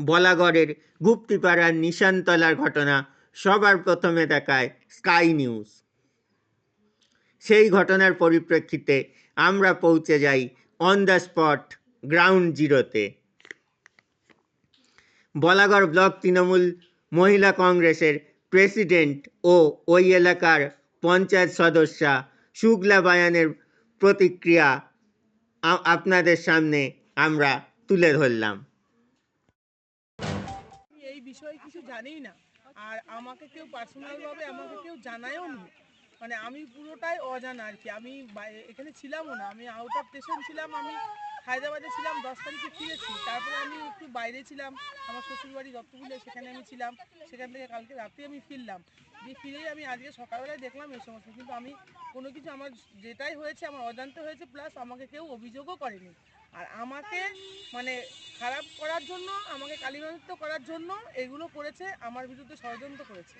বলাগড়ের গুপ্তিপাড়ার নিশানতলার ঘটনা সবার প্রথমে দেখায় স্কাই নিউজ। সেই ঘটনার পরিপ্রেক্ষিতে আমরা পৌঁছে যাই অন দ্য স্পট গ্রাউন্ড জিরোতে। বলাগড় ব্লক তৃণমূল মহিলা কংগ্রেসের প্রেসিডেন্ট ও ওই এলাকার পঞ্চায়েত সদস্যা শুক্লা বায়ানের প্রতিক্রিয়া আপনাদের সামনে আমরা তুলে ধরলাম। জানিই না আর আমাকে কেউ পার্সোনালভাবে আমাকে কেউ জানায়ও নি। মানে আমি পুরোটাই অজানা আর কি। আমি এখানে ছিলামও না। আমি আউট অফ স্টেশন ছিলাম, আমি হায়দ্রাবাদে ছিলাম দশ তারিখে ফিরেছি তারপরে আমি একটু বাইরে ছিলাম, আমার শ্বশুরবাড়ি দত্তপুলে সেখানে আমি ছিলাম। সেখান থেকে কালকে রাতে আমি ফিরলাম। দিয়ে ফিরেই আমি আজকে সকালবেলায় দেখলাম এই সমস্ত। কিন্তু আমি কোনো কিছু আমার যেটাই হয়েছে, আমার অজান্তে হয়েছে প্লাস আমাকে কেউ অভিযোগও করেনি। আর আমাকে মানে খারাপ করার জন্য আমাকে কালিমালিপ্ত করার জন্য এগুলো করেছে আমার বিরুদ্ধে ষড়যন্ত্র করেছে।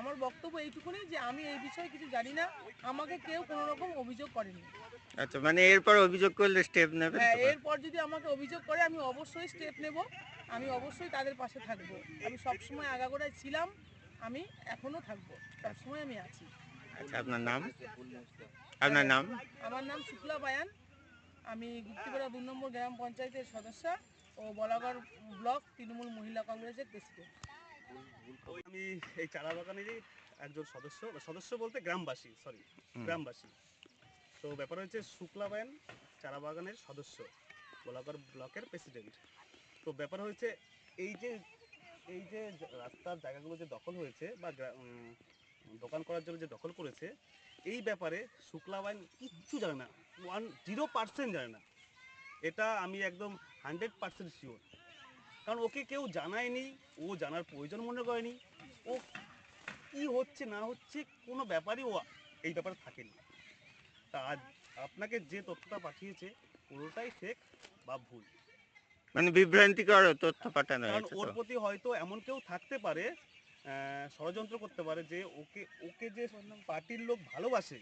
আমার বক্তব্য এইটুকুনি যে আমি এই বিষয়ে কিছু জানি না আমাকে কেউ কোনো রকম অভিযোগ করেনি। আচ্ছা মানে এরপর অভিযোগ করলে স্টেপ নেবে হ্যাঁ এরপর যদি আমাকে অভিযোগ করে আমি অবশ্যই স্টেপ নেব। আমি অবশ্যই তাদের পাশে থাকব। আমি সবসময় আগাগোড়ায় ছিলাম আমি এখনও থাকব। সবসময় আমি আছি। আচ্ছা আপনার নাম? আপনার নাম? আমার নাম শুক্লা বায়ান। আমি গুপ্তিপাড়া দু নম্বর গ্রাম পঞ্চায়েতের সদস্য। ও বলাগড় ব্লক তৃণমূল মহিলা কংগ্রেসের প্রেসিডেন্ট। আমি এই চারা বাগানেরই একজন সদস্য সদস্য বলতে গ্রামবাসী সরি গ্রামবাসী। তো ব্যাপার হচ্ছে শুক্লাবায়ন চারা বাগানের সদস্য গোলাগড় ব্লকের প্রেসিডেন্ট। তো ব্যাপার হয়েছে এই যে এই যে রাস্তার জায়গাগুলো যে দখল হয়েছে বা গ্রা- দোকান করার জন্য যে দখল করেছে এই ব্যাপারে শুক্লাবায়ন কিচ্ছু জানে না ওয়ান জিরো পার্সেন্ট জানে না। এটা আমি একদম হান্ড্রেড পার্সেন্ট শিওর কারণ ওকে কেউ জানায়নি ও জানার প্রয়োজন মনে করেনি। ও কি হচ্ছে না হচ্ছে কোনো ব্যাপারই ও এই ব্যাপারে থাকেনি। তা আজ আপনাকে যে তথ্যটা পাঠিয়েছে পুরোটাই ফেক বা ভুল। মানে বিভ্রান্তিকর তথ্য পাঠানো কারণ ওর প্রতি হয়তো এমন কেউ থাকতে পারে ষড়যন্ত্র করতে পারে যে ওকে ওকে যে পার্টির লোক ভালোবাসে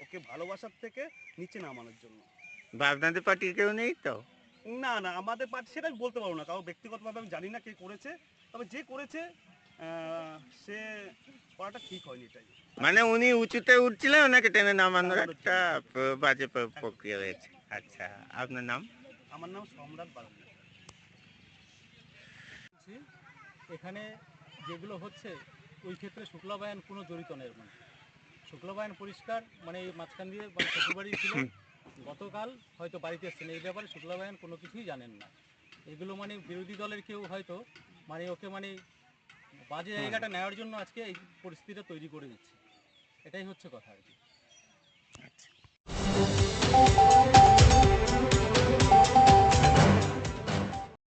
ওকে ভালোবাসার থেকে নিচে নামানোর জন্য। বা আপনাদের পার্টির কেউ নেই তো? না না আমাদের পার্টি সেটা আমি বলতে পারব না। কারণ ব্যক্তিগতভাবে আমি জানি না কে করেছে। তবে যে করেছে সে করাটা ঠিক হয়নি এটাই। মানে উনি উঁচুতে উঠছিলেন ওনাকে টেনে নামানোর একটা বাজে প্রক্রিয়া হয়েছে। আচ্ছা আপনার নাম? আমার নাম সম্রাট বলছি, এখানে যেগুলো হচ্ছে ওই ক্ষেত্রে শুক্লাবায়ন কোনো জড়িত নেই মধ্যে। শুক্লাবায়ন পরিষ্কার মানে এই মাঝখান দিয়ে মানে শ্বশুরবাড়ি ছিল। গতকাল হয়তো বাড়িতে এসছেন। এই ব্যাপারে শুক্লাবায়ন কোনো কিছুই জানেন না। এগুলো মানে বিরোধী দলের কেউ হয়তো মানে ওকে মানে বাজে জায়গাটা নেওয়ার জন্য আজকে এই পরিস্থিতিটা তৈরি করে দিচ্ছে। এটাই হচ্ছে কথা আর কি। আচ্ছা।